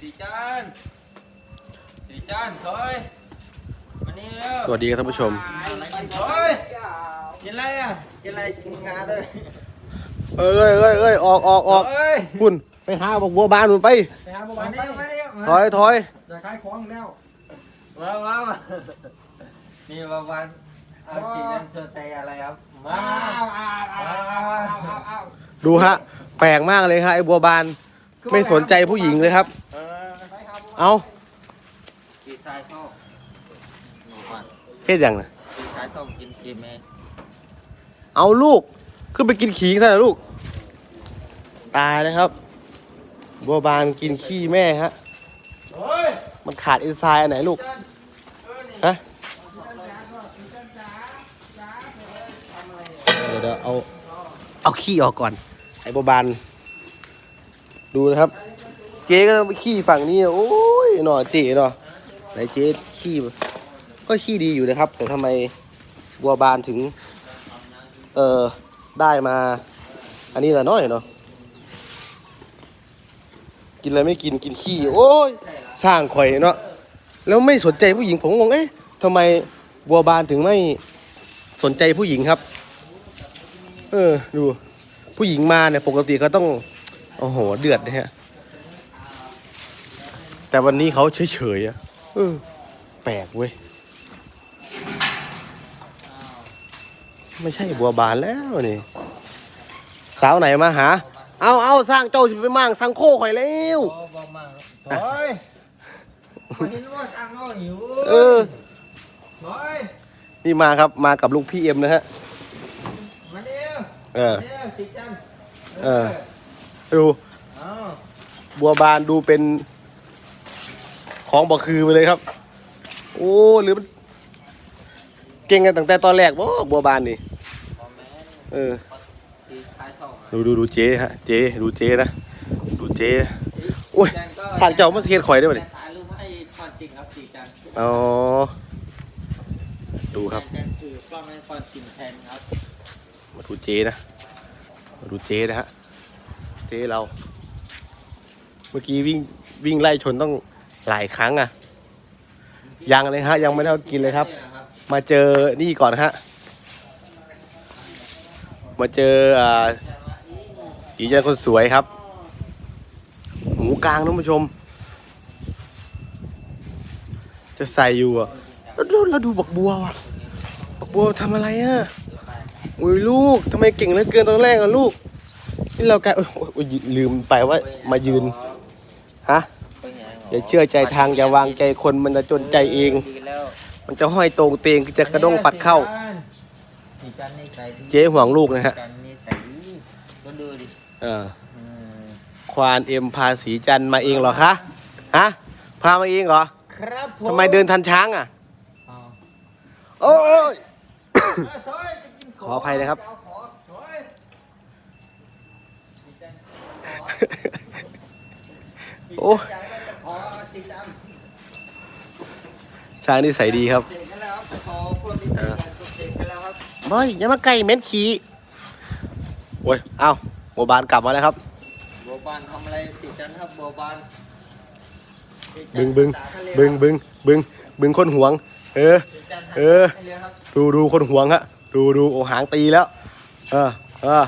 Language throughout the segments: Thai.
สีจันสีจันถอยมานี่เร็วสวัสดีครับท่านผู้ชม ถอยกินอะไรอะกินอะไรกินงาด้วยเอ้ยเอ้ยเอ้ยออกออกออกเฮ้ยคุณไปหาบอกบัวบานคุณไป ไปหาบัวมาบานไปนี่มานี่มาถอยถอยจะขายของแล้วมามามานี่มาวันเอาสีจันเชิญใจอะไรครับมาอ้าวอ้าวอ้าวอ้าวอ้าวอ้าวดูฮะ แปลกมากเลยฮะไอ้บัวบาน ไม่สนใจผู้หญิงเลยครับ เอาบัวบานเอาสีชายชอบหนูก่อนเฮ็ดยังน่ะสีชายชอบกินกินไหมเอาลูกขึ้นไปกินขิงซะนะลูก ตายนะครับ บัวบานกินขี้แม่ฮะ เฮ้ยมันขาดเอนไซม์อันไหนลูกนเออนี่ฮะ เดี๋ยวเดี๋ยวเอา เอาขี้ออกก่อน ไอ้บัวบาน ดูนะครับ เจ๊ก็ต้องไปขี้ฝั่งนี้โอ้ยหน่อเจ๊เนาะไหนเจ๊ขี้ก็ขี้ดีอยู่นะครับ แต่ทำไมบัวบานถึง เออได้มา อันนี้ละน้อยเนาะกินอะไรไม่กินกินขี้โอ้ยสร้างข่อยเนาะแล้วไม่สนใจผู้หญิงผมงงเอ๊ะทำไมบัวบานถึงไม่สนใจผู้หญิงครับ เออ ดู ผู้หญิงมาเนี่ย ปกติเขาต้อง โอ้โห เดือดนะฮะ แต่วันนี้เขาเฉยๆอะเออแปลกเว้ย ไม่ใช่บัวบานแล้วนี่ สาวไหนมาหา เอาเอาสร้างเจ้าสิไปมั่งสังโคข่อยแล้วโอ้บอกมาถอยมาเห็นว่าสั่งเอาหิวเออถอยนี่มาครับมากับลุงพี่เอ็มนะฮะ มาเร็วเออมาเร็วสิจันเออ ดู เอาบัวบานดูเป็น ของบ่คือไปเลยครับ โอ้หรือมันเก่งกันตั้งแต่ตอนแรกบ่บัวบานนี่บอแม่เออสีท้ายสองดูดูดูเจ๊ฮะเจ๊ดูเจ๊นะดูเจ๊นะโอ้ยจันก็ทางเจ้ามันเสียดข่อยได้ป่ะนี่ถ่ายรูปให้ความจริงครับสีจันอ๋อดูครับจันถือกล้องให้ความจริงแทนครับมาดูเจ๊นะมาดูเจ๊นะฮะเจ๊เรา เมื่อกี้วิ่งวิ่งไล่ชนต้อง หลายครั้งอะยังเลยฮะ ยังไม่ได้กินเลยครับ มาเจอนี่ก่อนฮะ มาเจออ่าอีจันคนสวยครับ หมูกลางท่านผู้ชม จะใส่อยู่อะแล้วดูบักบัวว่ะบักบัวทำอะไรอะอุ้ยลูกทำไมเก่งเหลือเกินตอนแรกอะลูก นี่เรากลายลืมไปว่ามายืน ฮะ อย่าเชื่อใจทางอย่าวางใจคนมันจะจนใจเอง ดีแล้วมันจะห้อยตรงเตงจะกระด้งฟัดเข้า สีจันนี่ใส่ดีเจ๊ห่วงลูกนะฮะสีจันนี่ใส่ดีก็ดูดิเอออืมควานเอ็มพาสีจันทร์มาเองเหรอคะฮะพามาเองเหรอครับผมทำไมเดินทันช้างอะเอาโอ้ยเอ้ยถอยจะกินขออภัยนะครับจเอาของถอยสีจันโอ้อย ช้างนี่ใส่ดีครับเบอยย่ามาไกลเม้นขี้โอ้ยเอาโบบานกลับมาแล้วครับ โบบานทำอะไรสิจันครับโบบานบึงบึงบึงบึงบึงบึงคนห่วง เออ เออ ดูดูคนห่วงฮะ ดูดูโอหางตีแล้ว เออเออ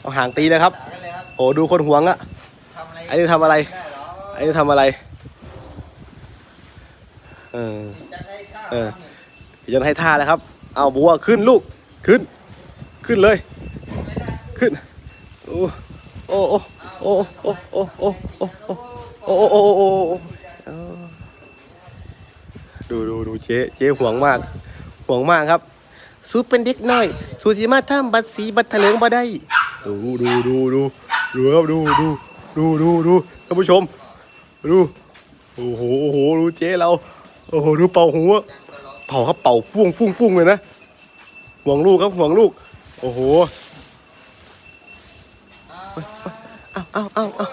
เอาหางตีนะครับ โอ้ดูคนห่วงอะไอ้นี่ทำอะไร อไอ้นี่ทำอะไร เออ เออยวจะให้ท่าแล้วครับ เอาบัวขึ้นลูก ขึ้น ขึ้นเลย ขึ้น โอ้โอ้โอ้โอ้โอ้โอ้โอ้โอ้โอ้โอ้ดูดูดูเจ๊เจ๊ห่วงมาก ห่วงมากครับ สู้เป็นเด็กน้อย สู้สิมาทำบัตรสีบัตรเถลิงบ่ได้ ดูดูดูดูดูครับดูดูดูดูดูท่านผู้ชม ดูโอ้โหโอ้โหดูเจ๊เราโอ้โหดูเป่าหัวเป่าครับเป่าฟุ้งฟุ้งฟุ้งเลยนะห่วงลูกครับห่วงลูก โอ้โหเอาเอาเอาเอา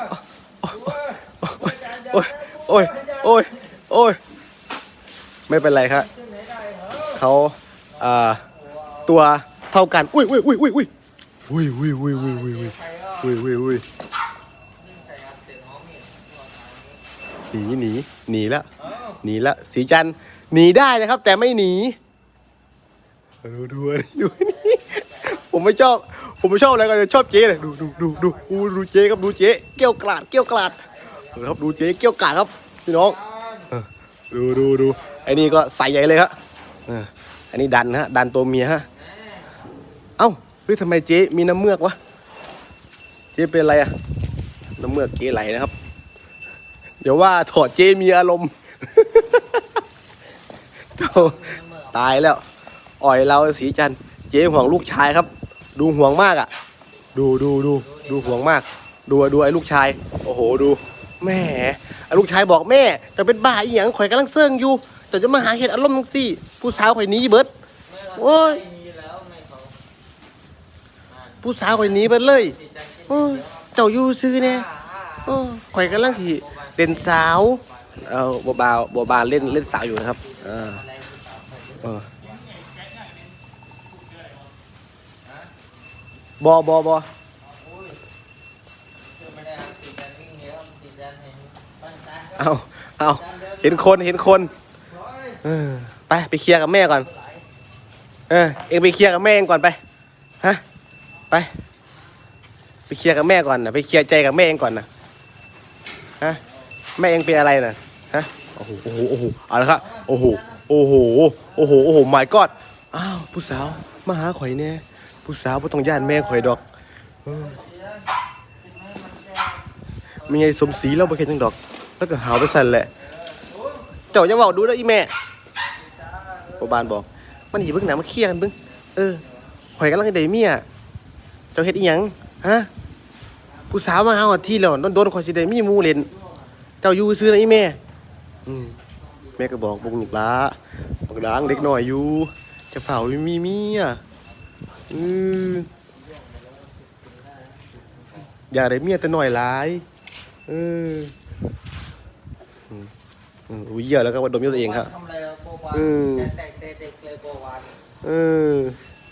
โอ้ยโอ้ยโอ้ยโอ้ยไม่เป็นไรครับเขาอ่าตัวเท่ากัน อุ้ยอุ้ยอุ้ยอุ้ยอุ้ยอุ้ยอุ้ยอุ้ยอุ้ยอุ้ยอุ้ยอุ้ยอุ้ยอุ้ย หนีหนีหนีแล้วหนีแล้วสีจันหนีได้นะครับ แต่ไม่หนีดูดูดูนนี้ผมไม่ชอบ ผมไม่ชอบอะไรกันชอบเจ๊เลยดูดูดูดูดูดูเจ๊ครับดูเจ๊เกี้ยวกราดเกี้ยวกราดครับดูเจ๊เกี้ยวกราดครับพี่น้องดูดูดูไอ้นี่ก็ใส่ใหญ่เลยครับอออันนี้ดันฮะดันตัวเมียฮะเอ้าเฮ้ยทำไมเจ๊มีน้ำเมือกวะเจ๊เป็นอะไรอะน้ำเมือกเจ๊ไหลนะครับ เดี๋ยวว่าถอดเจมีอารมณ์ ตายแล้ว อ่อยเราสีจันเจห่วงลูกชายครับ ดูห่วงมากอะ ดูดูดูดูห่วงมาก ดูดูไอ้ลูกชาย โอ้โหดูแม่ไอ้ลูกชายบอกแม่จะเป็นบ้าอีหยังข่อยกำลังเซิงอยู่แต่จะมาหาเห็ดอารมณ์สิผู้สาวข่อยหนีเบิดโอ้ยผู้สาวข่อยหนีเบิดเลยโอ้ยเจ้าอยู่ซื้อเนี่ยโอ้ยข่อยกำลังที่ เล่นสาวเอาบัวบาวบัวบานเล่นเล่นสาวอยู่นะครับเออเออบอบอบอเอะสีจันเห็นตั้งใจเอาเอาเห็นคนเห็นคนเออไปไปเคลียร์กับแม่ก่อน เออเองไปเคลียร์กับแม่เองก่อนไปฮะไป ไปเคลียร์กับแม่ก่อนนะไปเคลียร์ใจกับแม่เองก่อนนะฮะ แม่เองเป็นอะไรนะฮะโอ้โหโอ้โหโอ้โหเอาละครับโอ้โหโอ้โหโอ้โหโอ้โห my god อ้าวผู้สาวมาหาข่อยเนี่ยผู้สาวบ่ต้องย่านแม่ข่อยดอกมีไงสมศรีเราบ่เห็นจังดอก แล้วก็หาวไปสั่นแหละ เจ้าจะบอกดูแล้วอีแม่พ่อบานบอก มันหยีเบิ่งหนังมาเคลียร์กันเบิ่งเออข่อยกำลังได้เมียเจ้าเฮ็ดอีหยังฮะผู้สาวมาหาหอดที่แล้วโดนๆข่อยสิได้มีหมู่เล่น เจ้าอยู่ซื้อนะอีแม่อืมแม่ก็บอกบุกลูกหลาบักหลางเด็กน้อยอยู่จะเฝ้ามีเมียอืออย่าได้เมียแต่น้อยหลายเอออืมอืมอุ้ยเหี้ยอะแล้วก็ว่าดมยศตัวเองครับทำอะไรอะโบวานอืมแตกเด็กเลยโบวานเออ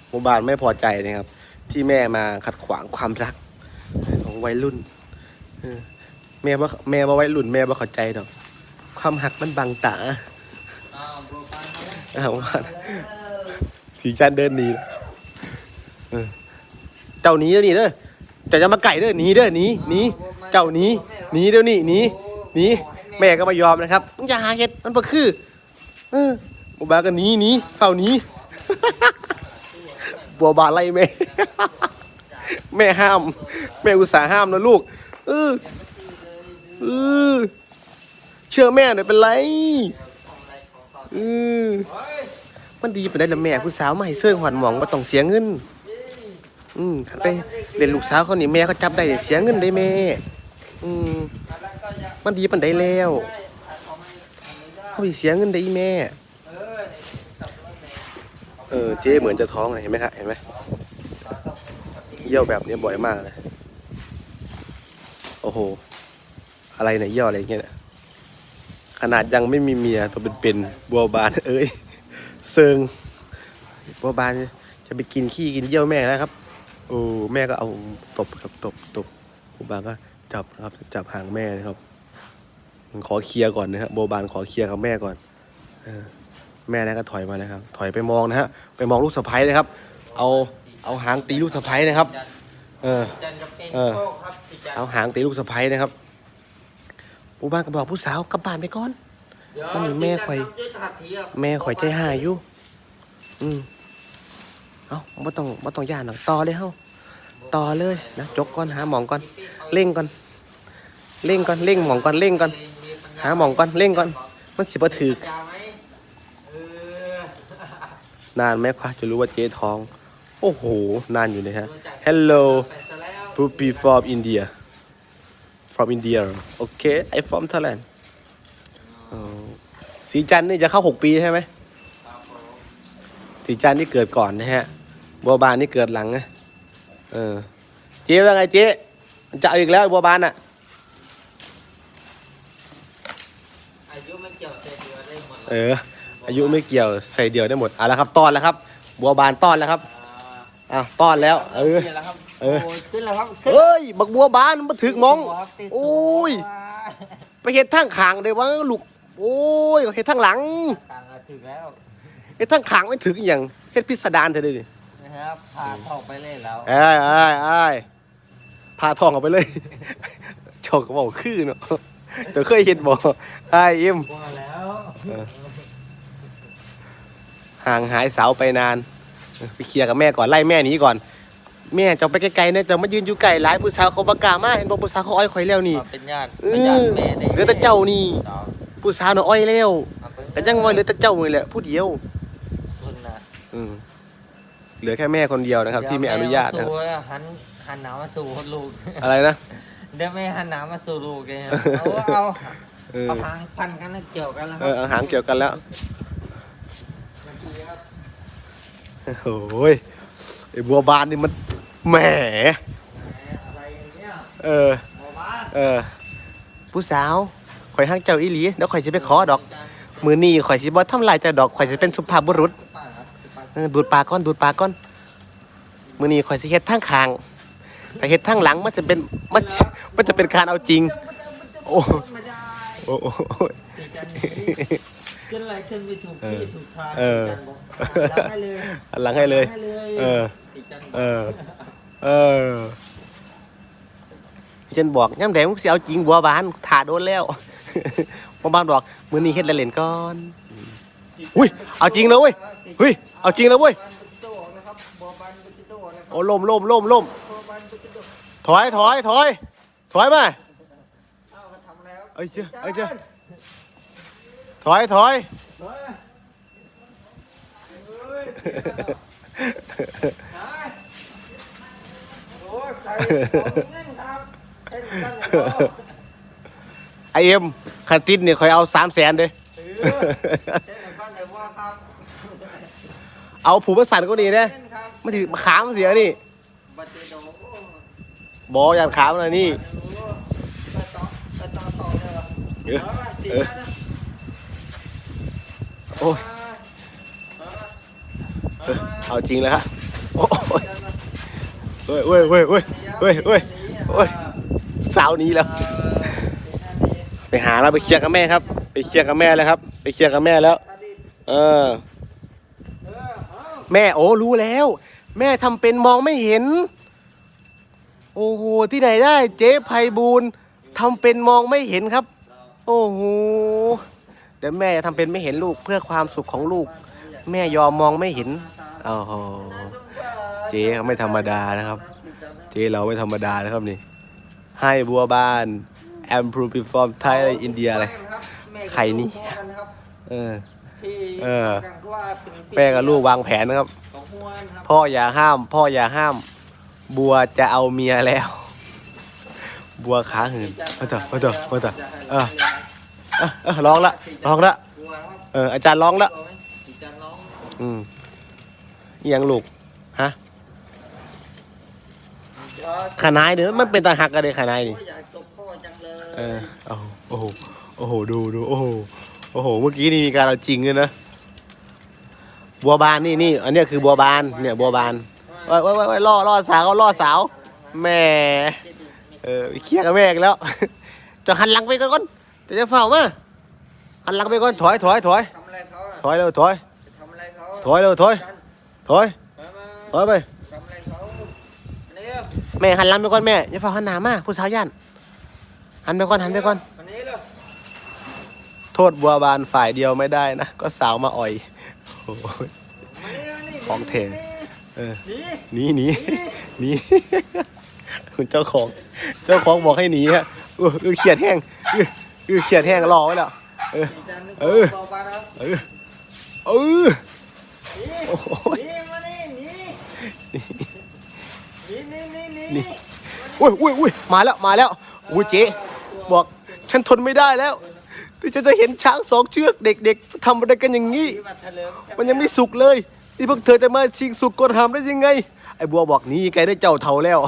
หมู่บ้านไม่พอใจนะครับ ที่แม่มาขัดขวางความรักของวัยรุ่นเออ แม่ว่าแม่ว่าวัยรุ่นแม่ว่าเข้าใจดอก ความหักมันบังตาอ้าวโบวานมาแล้วอ้าวว่าสีจันเดินหนีเออเจ้าหนีเดี๋ยวนี้เด้อเจ้าจะมาไก่เด้อหนีเด้อหนีหนีเจ้าหนีหนีเดี๋ยวนี้หนีหนีแม่ก็ไม่ยอมนะครับมึงอย่าหาเห็ดมันบ่คือ เออบัวบานก็หนีหนีเข้าหนีบัวบาไล่แม่ แม่ห้าม แม่อุตส่าห์ห้ามนะลูกเออ เออเชื่อแม่หน่อยเป็นไรเออมันดีไปได้ละแม่ผู้สาวมาให้เสื้อหอนหมองมาต้องเสียเงิน อืมไปเรียนลูกสาวเขานี่แม่เขาจับได้เสียเงินได้แม่ อืมมันดีปันได้แล้วเขาสิเสียเงินได้อีแม่ เออเจ๊เหมือนจะท้องเลยเห็นไหมครับเห็นไหมเยี่ยวแบบนี้บ่อยมากเลย โอ้โห อะไรเนี่ยเยี่ยวอะไรเงี้ยนะขนาดยังไม่มีเมียตัวเป็นๆบัวบานเอ้ยเซิงบัวบานจะไปกินขี้กินเยี่ยวแม่นะครับโอ้แม่ก็เอาตบครับตบตบบัวบานก็จับนะครับจับหางแม่นะครับขอเคลียร์ก่อนนะครับบัวบานขอเคลียร์กับแม่ก่อนอแม่นะก็ถอยมานะครับ ถอยไปมองนะฮะไปมองลูกสะพ้ายนะครับ เอาเอาหางตีลูกสะพ้ายนะครับ เออเออเอาหางตีลูกสะพ้ายนะครับ ปู่บ้านก็บอกผู้สาวกลับบ้านไปก่อนเดี๋ยวมันมีแม่ข่อยสีจันทำด้วยหัตถีอะแม่ข่อยใจหายอยู่ อืมเอาไม่ต้องไม่ต้องย่านหรอกต่อเลยเฮ้าต่อเลยนะจกก่อนหาหมองก่อนเร่งก่อนเร่งก่อนเร่งหมองก่อนเร่งก่อนหาหมองก่อนเร่งก่อน มันสิบ่ถือปัญญาไหมเออนานไหมคะจะรู้ว่าเจ๊ท้อง โอ้โห นานอยู่นะฮะ Hello แต่ซะแล้ว Puppy from India from India okay I from Thailand สีจันนี่จะเข้าหกปีใช่ไหมสีจันนี่เกิดก่อนนะฮะบัวบานนี่เกิดหลังนะเออเจ๊ว่าไงเจ๊มันจะเอาอีกแล้วบัวบานอะอายุไม่เกี่ยวเจ็ดเดือนได้หมดเอออายุไม่เกี่ยวใส่เดียวได้หมดเอาละครับต้อนแล้วครับ บัวบานต้อนแล้วครับ อะต้อนแล้ว เออขึ้นแล้วครับเออ โยขึ้นแล้วครับขึ้นเฮ้ย บักบัวบานมันมาถึกมอง ครับติดโอ้ยตัวไปเฮ็ดทางขางได้ว่าลูก โอ้ยเฮ็ดทางหลังต่างกันถึงแล้วเฮ็ดทางขางไม่ถึงอหย่างเฮ็ดพิสดารเธอเลยดินะครับพาทองไปเล่นแล้วเอ้ยเอ้ยเอ้ยพาทองออกไปเลยโชคก็บอกคือเนาะเดี๋ยวเคยเห็นบ่ไอ้เอ็มพอแล้วห่างหายเสาไปนาน ไปเคลียร์กับแม่ก่อนไล่แม่หนีก่อน แม่จะไปไกลๆนะจะมายืนอยู่ไกลหลายผู้สาวเขาประกล้ามาเห็นบอกผู้สาวเขาอ้อยข่อยแล้วนี่มาเป็นญาติเอเป็นญาอติแม่ได้เหลือแต่เจ้านี่เอาผู้สาวน่ะอ้อยแล้วเอาไปแต่ยังว่าเหลือแต่เจ้านี่แหละผู้เดียวคนน่ะอืมเหลือแค่แม่คนเดียวนะครับ ที่ไม่อนุญาตเดี๋นะยวแม่มาสู่หันหันหนาวมาสู่ลูกอะไรนะ เดี๋ยวแม่หันหนาวมาสู่ลูกเองเอาเอาเออ เอาพังพันกันแล้วเกี่ยวกันแล้วคเอรัอเอาหางเกี่ยวกันแล้วเมื่อกี้ครับ โอ้ยไอ้บัวบานนี่มันแหมอะไรเงี้ยเออหมอบ้านเออ ผู้สาวข่อยห้างเจ้าอีหลีเดี๋ยวข่อยสิไปขอดอก มือนี้ข่อยสิบ่ทำลายเจ้าดอกข่อยสิเป็นสุภาพบุรุษดูดปลาก้อนดูดปลาก้อน มือนี้ข่อยสิเฮ็ดทางคางแต่เฮ็ดทางหลังมันจะเป็นมันมันจะเป็นการเอาจริง โอ้โอ้โอ้ตีกันห ขึ้นอะไรขึ้นไปถูกที่ถูกทางเออตีกันบอกหลังให้เลยหันหลังให้เลยให้เลยเออตีกันเออ เออเจนบอกย่ำแดงมึงสิเอาจริงบัวบานถ่าโดนแล้วบัวบานบอกมือนี้เฮ็ดเล่นๆก่อน อุ้ยเอาจริงนะเว้ยเฮ้ยเอาจริงนะเว้ย บันบุจิโต้นะครับบัวบันบุจิโต้นะครับโอ้ล่มล่มล่มล่มบัวบันบุจิโต้ถอยถอยถอยถอยมาเอ้ามาทำแล้ว เอ้ยเจ้าเอ้ยเจ้า ถอยถอยเฮ้ยเฮ้ยหายโอ้ยใส่ของเล่นครับเล่นกันเลยเหรอไอเอ็มคันติดเนี่ยคอยเอาสามแสนเด้เออเล่นกันเลยว่าครับเอาผูกประสานก็ดีนะเล่นครับมาถือมาขามันเสียนี่บัตรโดโอ้บอยันขามันเลยนี่ตัดต่อตัดต่อต่อเลยเหรอเออ เอาสิ เออ นะ โอ้ยเอาจริงแล้วครับโอ้ยเฮ้ยเฮ้ยเฮ้ยเฮ้ยเฮ้ยเฮ้ยเฮ้ยสาวนี้แล้ว ไปหาแล้วไปเคลียร์กับแม่ครับ ไปเคลียร์กับแม่แล้วครับ ไปเคลียร์กับแม่แล้ว เออ แม่โอ้รู้แล้ว แม่ทำเป็นมองไม่เห็น โอ้โหที่ไหนได้ เจ๊ไพบูลย์ทำเป็นมองไม่เห็นครับ โอ้โห เดี๋ยวแม่จะทำเป็นไม่เห็นลูกเพื่อความสุขของลูก แม่ยอมมองไม่เห็นโอ้โหเจ๊เขาไม่ธรรมดานะครับ เจ๊เราไม่ธรรมดานะครับนี่ ให้บัวบานแอมพรูพิฟอร์มไทยอินเดียอะไรใครนี่เออเออแม่กับลูกวางแผนนะครับ พ่ออย่าห้าม พ่ออย่าห้าม บัวจะเอาเมียแล้ว บัวขาหืนมาเถอมาเถอมาเถอเออ เออเออร้องละร้องละเอออาจารย์ร้องละอืมอิหยังลูกฮะขานายเดี๋ยวมันเป็นตาหักกันเลยขานายนี่อยากตบพ่อจังเลยเออโอ้โหโอ้โห โอ้โห ดูดูโอ้โห โอ้โห เมื่อกี้นี่มีการเอาจริงเลยนะ บัวบานนี่นี่ อันเนี้ยคือบัวบาน เนี่ยบัวบานว้ไว้ไว้ไว้ล่อล่อสาวล่อสาวแหม่ เออเคลียร์กับแม่อีกแล้ว จะหันหลังไปก่อน จะจะเฝ้ามาหันหลังไปก่อนถอยถอยถอยทำอะไรเขาอะถอยเร็วถอย จะทำอะไรเขาถอยเร็วถอย ถอยมามาถอยไป ทำอะไรเขาอันนี้แม่หันหลังไปก่อนแม่อย่าเฝ้าหันหน้ามาผู้สาวย่านหันไปก่อนหันไปก่อน อันนี้เลยโทษบัวบานฝ่ายเดียวไม่ได้นะ ก็สาวมาอ่อยโอ้ยมานี่มานี่ของเทเออนี่หนีหนีหนีคุณเจ้าของ เจ้าของบอกให้หนีฮะเออเออเขียดแห้งเออ เออเขียดแห้งรอไว้แล้ว เออ เออ เออ เออโอ้โหนี่มานี่นี่นี่นี่นี่นี่อุ้ยอุ้ยอุ้ยมาแล้วมาแล้วอุ้ยเจ๊บอกฉันทนไม่ได้แล้วที่ฉันจะเห็นช้างสองเชือกเด็กๆทำอะไรกันอย่างนี้ มันยังไม่สุกเลยนี่พวกเธอจะมาชิงสุกกดหามได้ยังไง ไอ้บัวบอกนี่แกได้เจ้าเท่าแล้ว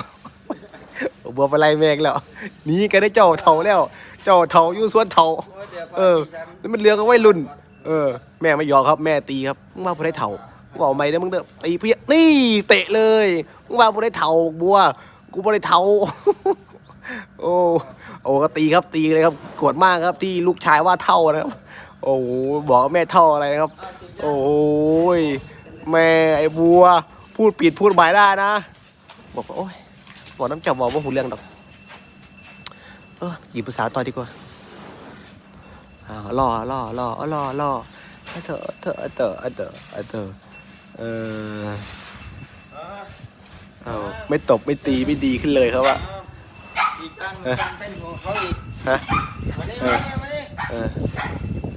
บัวไปไล่แมงแล้วนี่แกได้เจ้าเท่าแล้ว เจ้าเท่าอยู่สวนเท่าโอ้ยดี๋ยวเออนี่มันเรื่องของวัยรุ่น เออ แม่ไม่ยอมครับ แม่ตีครับมึงว่าผู้ได้เท่าบอกไม่นะมึงเด้อตีเพี้ยนี่เตะเลยมึงว่าผู้ได้เท่าบัว กูบ่ได้เท่าโอ้โอ้ก็ตีครับตีเลยครับโกรธมากครับที่ลูกชายว่าเท่านะครับ โอ้บอกแม่เท่าอะไรนะครับ โอ้ยแม่ไอ้บัว พูดผิดพูดหมายได้นะ บอกว่าโอ้ยบอกน้ำจับบอกว่าหูเรื่องดอก เออจีบภาษาวต่อดีกว่าอ้าวล่อล่อล่อเอาล่อล่อเอาเถอะเอาเถอะเอาเถอะเอาเถอะเอาเถอะเออเอาไม่ตบไม่ตีไม่ดีขึ้นเลยครับว่าอีกการเหมือนการเป็นของเขาอีกฮะมานี่มานี่มานี่เออ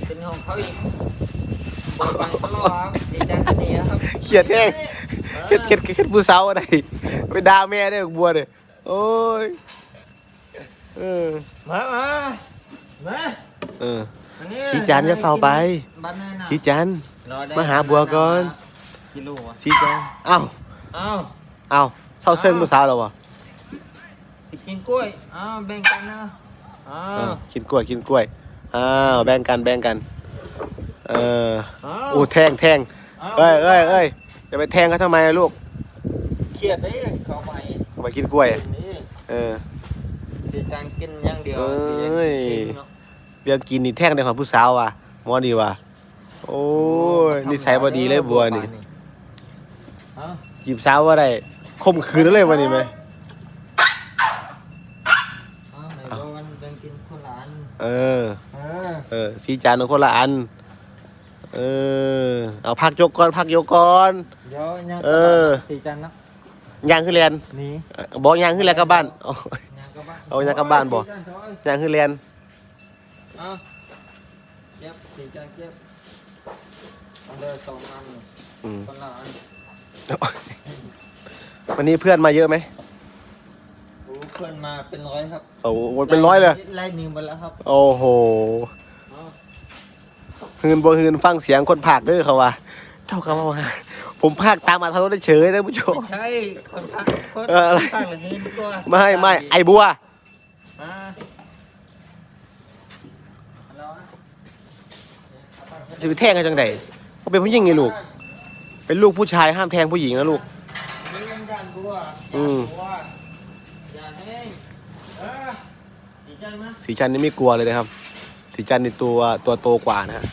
เป็นของเขาอีกบอกกันตลอดครับอีกการก็หนีนะครับเขียดแห้งเขียดเขียดเขียดผู้สาวอะไรไปด่าแม่ได้บัวเนี่ยโอ้ย เออ มามามาเออ อันนี้สีจันทร์จะเฝ้าไป บ้านแน่น่ะชีจันทร์ รอได้มาหาบัวก่อน กิโลวะชีจันทร์เอ้าอ้าวเอ้าเศร้าเซิงผู้สาวเหรอวะสิกินกล้วยอ้าวแบ่งกันนะอ้าเออวกินกล้วยกินกล้วยอ้าวแบ่งกันแบ่งกัน เอออ้าวโอ้แทงแทงเอ้ยเอ้ยเอ้ยจะไปแทงเขาทำไมอะลูกเครียดได้เขาไปเอาไปกินกล้วย นี่เออ สีจันทร์กินอย่างเดียวเอ้ยสีจันทร์กินเนาะเบียร์กินนี่แทงในของผู้สาวว่ะมอดีว่ะโอ้ยนิสัยบดีเลยบัวนี่อ้าวจีบสาวว่าได้ข่มขืนเลยวันนี้ไหมอ้าวไหนบอกกันแบ่งกินคนละอันเออ เออเออสีจานของคนละอัน เออ เอาพักยกก่อนพักยกก่อน เดี๋ยวยังเออ สีจันทร์นะ ยางขึ้นเรียนนี่เอ่อบอกยางขึ้นแล้วกลับบ้านเอายังกลับบ้านเอายังกลับบ้านบ่สีจันทร์ถอยยางขึ้นเรียนเอาเก็บสีจันทร์เก็บอันเดอร์สองอันอืมคนละอันวันนี้เพื่อนมาเยอะไหมโอ้เพื่อนมาเป็นร้อยครับโอ้โหเป็นร้อยเลยไล่หนึ่งไปแล้วครับ โอ้โหเอาฮืนบ่ฮืนฟังเสียงคนภาคเด้อเขาว่าเท่ากับว่า ผมภาคตามมาทะลุได้เฉยท่านผู้ชมไม่ใช่คนพักคนเอออะไรพักหรือเงินตัวไม่ไม่ไอบัวมาแล้วนะจะไปแทงกันจังไดเขาเป็นผู้หญิงไงลูก เป็นลูกผู้ชายห้ามแทงผู้หญิงนะลูก นี่ยังจานบัวอืม บัวจานเองเออดีใจไหมสีจันนี่ไม่กลัวเลยนะครับ สีจันนี่ตัวตัวโตกว่านะฮะ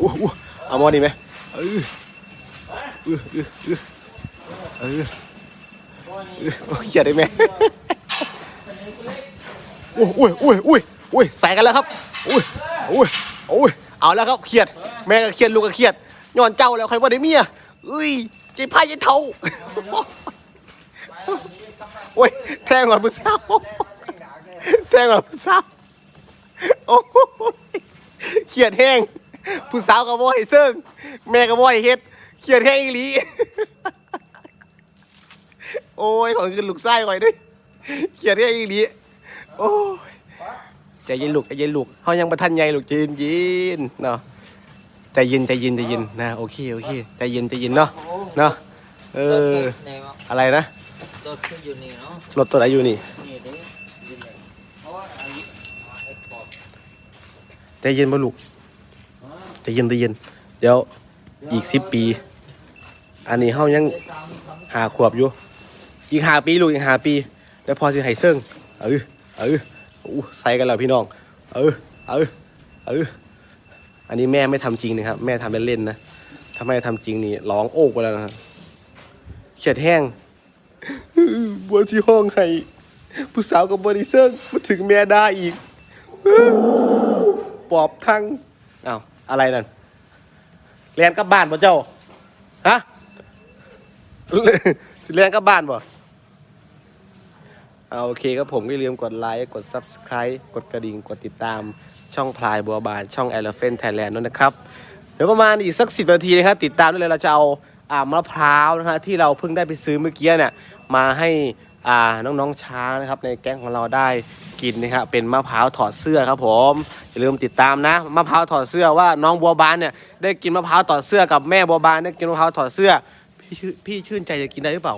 อู้หูเอามอดีไหมเออ เออเออเออเออบัวนี่เออโอ้ยเขียดได้ไหมโอ้ยโอ้ยโอ้ยโอ้ยโอ้ยใส่กันแล้วครับโอ้ยโอ้ยโอ้ยเอาแล้วครับเครียด แม่ก็เครียดลูกก็เครียดย้อนเจ้าแล้วใครว่าได้เมียเอ้ยใจพายใจเท่าโอ้ยแทงก่อนผู้สาวแทงก่อนผู้สาวโอ้ยเครียดแห้งผู้สาวก็บ่ให้เซิงแม่ก็บ่ให้เฮ็ด เครียดแห้งอีหลี โอ้ยขอขึ้นลูกไส้ก่อยด้วยเครียดแห้งอีหลี โอ้ยใจเย็นลูกใจเย็นลูกเฮายังบ่ทันใหญ่ลูกใจเย็นเนาะใจเย็นใจเย็นใจเย็นนะโอเคโอเคใจเย็นใจเย็นเนาะเนาะเอออะไรนะตัวที่อยู่นี่เนาะรถตัวไหนอยู่นี่นี่ด้ยินเลยเพราะว่าอายุเอ็กพอร์ตใจเย็นบ่ลูกใจเย็นใจเย็นเดี๋ยวอีกสิบปี อันนี้เฮายังหาขวบอยู่ อีกหาปีลูกอีกหาปี แล้วพอสิให้เซิงเออเอออู้ใส่กันแล้วพี่น้อง เออเออเอออันนี้แม่ไม่ทำจริงนะครับ แม่ทำเล่นๆนะถ้าแม่ทำจริงนี่ร้องโอกไปแล้วนะครับเขียดแห้งบัวที่ห้องให้ผู้สาวกับบริเซิงมาถึงแม่ได้อีกปอบทั้งอ้าวอะไรนั่นเรียนกลับบ้านบ่เจ้าฮะ สิเรียนกลับบ้านบ่เอาโอเคครับผมก็อย่าลืมกดไลค์กด Subscribe กดกระดิ่งกดติดตามช่องพลายบัวบานช่อง Elephant Thailand ด้วยนะครับ เดี๋ยวประมาณอีกสักสิบนาทีนะครับติดตามได้เลยเราจะเอาอ่ามะพร้าวนะฮะที่เราเพิ่งได้ไปซื้อเมื่อกี้เนี่ยมาให้อ่าน้องๆช้างนะครับในแก๊งของเราได้กินนะครับเป็นมะพร้าวถอดเสื้อครับผมอย่าลืมติดตามนะมะพร้าวถอดเสื้อว่าน้องบัวบานเนี่ยได้กินมะพร้าวถอดเสื้อกับแม่บัวบานได้กินมะพร้าวถอดเสื้อ พี่ชื่นพี่ชื่นใจจะกินได้หรือเปล่า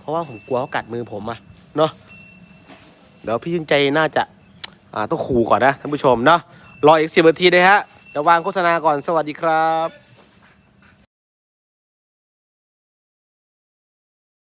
เพราะว่าผมกลัวเขากัดมือผมอะเนาะเดี๋ยวพี่ชื่นใจน่าจะอ่าต้องขู่ก่อนนะท่านผู้ชมเนาะรออีกสิบนาทีนะฮะเดี๋ยววางโฆษณาก่อนสวัสดีครับ